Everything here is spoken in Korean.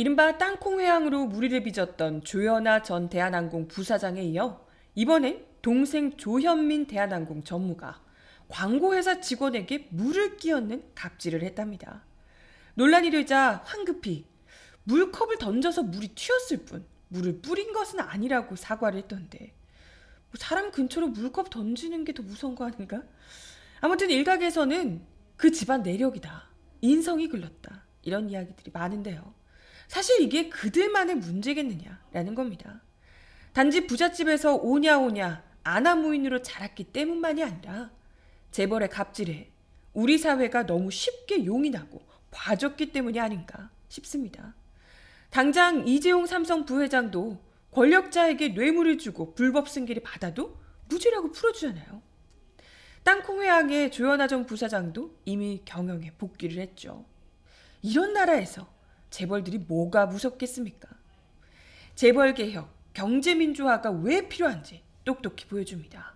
이른바 땅콩 회항으로 무리를 빚었던 조현아 전 대한항공 부사장에 이어 이번엔 동생 조현민 대한항공 전무가 광고회사 직원에게 물을 끼얹는 갑질을 했답니다. 논란이 되자 황급히 물컵을 던져서 물이 튀었을 뿐 물을 뿌린 것은 아니라고 사과를 했던데 뭐 사람 근처로 물컵 던지는 게 더 무서운 거 아닌가? 아무튼 일각에서는 그 집안 내력이다. 인성이 글렀다. 이런 이야기들이 많은데요. 사실 이게 그들만의 문제겠느냐라는 겁니다. 단지 부잣집에서 오냐오냐 아나무인으로 자랐기 때문만이 아니라 재벌의 갑질에 우리 사회가 너무 쉽게 용인하고 봐줬기 때문이 아닌가 싶습니다. 당장 이재용 삼성 부회장도 권력자에게 뇌물을 주고 불법 승계를 받아도 무죄라고 풀어주잖아요. 땅콩회항의 조현아 전 부사장도 이미 경영에 복귀를 했죠. 이런 나라에서 재벌들이 뭐가 무섭겠습니까? 재벌 개혁, 경제민주화가 왜 필요한지 똑똑히 보여줍니다.